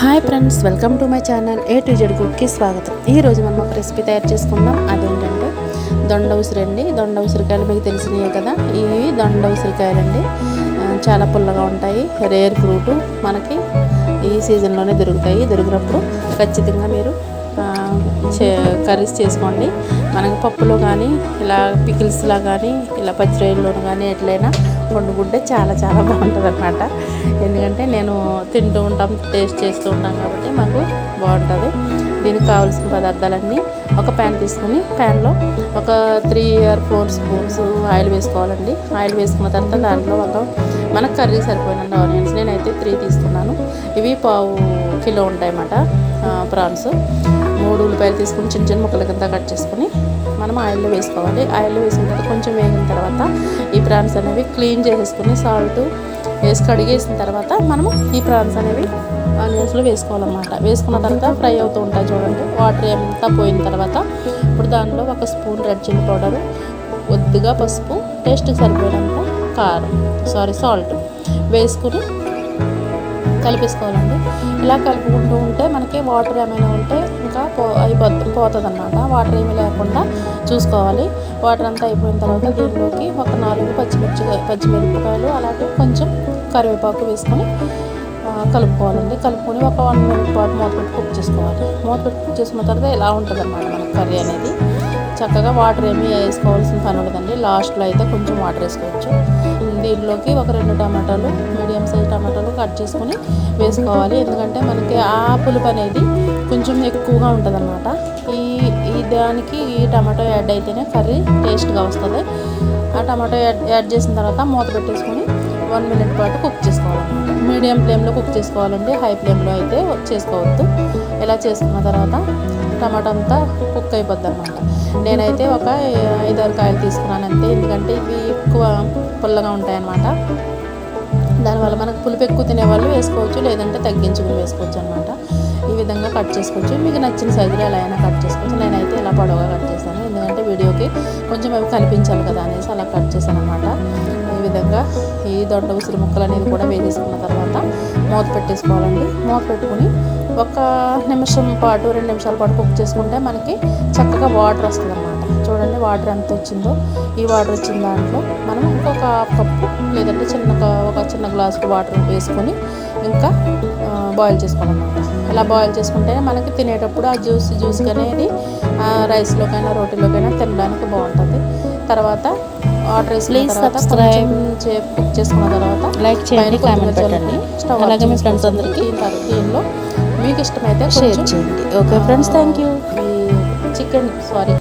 Hi friends welcome to my channel A to Z కుక్కి స్వాగతం. ఈరోజు మనం ఒక రెసిపీ తయారు చేసుకుందాం. అదేంటంటే దొండ ఉసిరండి. దొండ ఉసిరికాయలు మీకు తెలిసినవి కదా? ఇవి దొండ ఉసిరికాయలండి చాలా పుల్లగా ఉంటాయి. రేర్ ఫ్రూట్ మనకి ఈ సీజన్లోనే దొరుకుతాయి. దొరికినప్పుడు ఖచ్చితంగా మీరు కర్రీస్ చేసుకోండి. మనకి పప్పులో కానీ ఇలా పికిల్స్లా కానీ ఇలా పచ్చిరొయ్యల్లోనూ కానీ ఎట్లయినా వండుకుంటే చాలా చాలా బాగుంటుంది అనమాట ఎందుకంటే నేను తింటూ ఉంటాం టేస్ట్ చేస్తూ ఉంటాం కాబట్టి మాకు బాగుంటుంది. దీనికి కావాల్సిన పదార్థాలన్నీ ఒక ప్యాన్ తీసుకుని ప్యాన్లో ఒక three or four spoons oil వేసుకోవాలండి. ఆయిల్ వేసుకున్న తర్వాత దాంట్లో ఒక మనకు కర్రీ సరిపోయినంత ఆనియన్స్ నేనైతే త్రీ తీసుకున్నాను. ఇవి పావు కిలో ఉంటాయి అన్నమాట ప్రాన్స్. మూడు ఉల్లిపాయలు తీసుకుని చిన్న చిన్న ముక్కల కింద కట్ చేసుకుని మనం ఆయిల్లో వేసుకోవాలి. ఆయిల్లో వేసిన తర్వాత కొంచెం వేగిన తర్వాత ఈ ప్రాన్స్ అనేవి క్లీన్ చేసేసుకుని సాల్ట్ వేసి కడిగేసిన తర్వాత మనము ఈ ప్రాన్స్ అనేవి ఆనియన్స్లో వేసుకోవాలన్నమాట. వేసుకున్న తర్వాత ఫ్రై అవుతూ ఉంటాయి చూడండి. వాటర్ అంతా పోయిన తర్వాత ఇప్పుడు దానిలో ఒక స్పూన్ రెడ్ చిల్లీ పౌడర్ కొద్దిగా పసుపు టేస్ట్కి సరిపోయినంత కారం సారీ సాల్ట్ వేసుకుని కలిపేసుకోవాలండి. ఇలా కలుపుకుంటూ ఉంటే మనకి వాటర్ ఏమైనా ఉంటే ఇంకా పో అయిపోతుంది పోతుంది అనమాట వాటర్ ఏమీ లేకుండా చూసుకోవాలి. వాటర్ అంతా అయిపోయిన తర్వాత దీనిలోకి ఒక నాలుగు పచ్చిమిర్చి పచ్చిమిరపకాయలు అలాగే కొంచెం కరివేపాకు వేసుకొని కలుపుకోవాలండి. కలుపుకొని ఒక వన్ మినిట్ పాటు మూత పెట్టి కుక్ చేసుకోవాలి. మూత పెట్టి కుక్ చేసుకున్న తర్వాత ఇలా ఉంటుంది అనమాట మనకి కర్రీ అనేది? చక్కగా వాటర్ ఏమి వేసుకోవాల్సిన పని ఉండదండి. లాస్ట్లో అయితే కొంచెం వాటర్ వేసుకోవచ్చు. దీనిలోకి ఒక రెండు టమాటాలు మీడియం సైజ్ టమాటాలు కట్ చేసుకొని వేసుకోవాలి. ఎందుకంటే మనకి ఆ పులుపు అనేది కొంచెం ఎక్కువగా ఉంటుంది ఈ ఈ దానికి ఈ టమాటో యాడ్ అయితేనే కర్రీ టేస్ట్గా వస్తుంది. ఆ టమాటో యాడ్ యాడ్ చేసిన తర్వాత మూత పెట్టేసుకొని వన్ మినిట్ పాటు కుక్ చేసుకోవాలన్నమాట మీడియం ఫ్లేమ్లో కుక్ చేసుకోవాలండి. హై ఫ్లేమ్లో అయితే చేసుకోవద్దు. ఇలా చేసుకున్న తర్వాత టమాటా అంతా కుక్ అయిపోద్ది అనమాట నేనైతే ఒక ఐదారు కాయలు తీసుకున్నాను అంతే ఎందుకంటే ఇవి ఎక్కువ పుల్లగా ఉంటాయన్నమాట. దానివల్ల మనకు పులుపు ఎక్కువ తినేవాళ్ళు వేసుకోవచ్చు లేదంటే తగ్గించుకుని వేసుకోవచ్చు అనమాట ఈ విధంగా కట్ చేసుకోవచ్చు. మీకు నచ్చిన సైజులో ఎలా అయినా కట్ చేసుకోవచ్చు. నేనైతే ఇలా పొడవుగా కట్ చేశాను ఎందుకంటే వీడియోకి కొంచెం అవి కనిపించాలి కదా అనేసి అలా కట్ చేశాను అనమాట ఈ విధంగా ఈ దొండ ఉసిరి ముక్కలు అనేది కూడా వేసేసుకున్న తర్వాత మూత పెట్టేసుకోవాలండి. మూత పెట్టుకుని ఒక నిమిషం పాటు రెండు నిమిషాల పాటు కుక్ చేసుకుంటే మనకి చక్కగా వాటర్ వస్తుంది అన్నమాట చూడండి వాటర్ ఎంత వచ్చిందో. ఈ వాటర్ వచ్చిన దాంట్లో మనం ఇంకొక కప్పు లేదంటే చిన్న ఒక చిన్న గ్లాసు వాటర్ వేసుకొని ఇంకా బాయిల్ చేసుకోవాలన్నమాట. ఇలా బాయిల్ చేసుకుంటే మనకి తినేటప్పుడు ఆ జ్యూస్ జ్యూస్ అనేది రైస్లోకైనా రోటీలోకైనా తినడానికి బాగుంటుంది. తర్వాత కొంచెం సేపు కుక్ చేసుకున్న తర్వాత లైక్ చేయండి కామెంట్ పెట్టండి. అలాగే మీ ఫ్రెండ్స్ అందరికీ దీనిలో మీకు ఇష్టమైతే షేర్ చేయండి. Okay friends thank you chicken sorry.